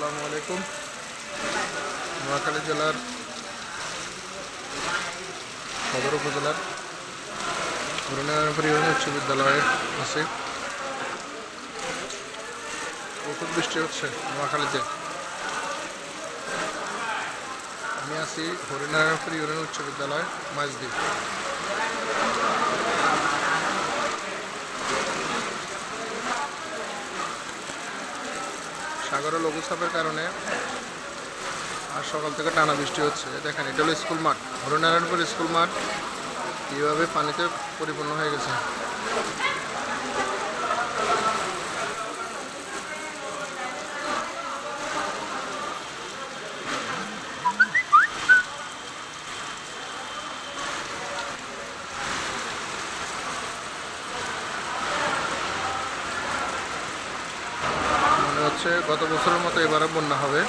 আসসালামু আলাইকুম। নোয়াখালী জেলার সদর উপজেলার ইউনিয়ন উচ্চ বিদ্যালয়ে আছি। প্রচুর বৃষ্টি হচ্ছে নোয়াখালীতে। আমি আছি হরিনারায়ণপুর ইউনিয়ন উচ্চ বিদ্যালয় মাঝদি সাগরে লঘুচাপের কারণে আর সকাল থেকে টানা বৃষ্টি হচ্ছে। দেখেন, এটা হলো স্কুল মাঠ। হরিনারায়ণপুর স্কুল মাঠ, এইভাবে পানিতে পরিপূর্ণ হয়ে গেছে। হচ্ছে গত বছরের মতো এবারে বন্যা হবে।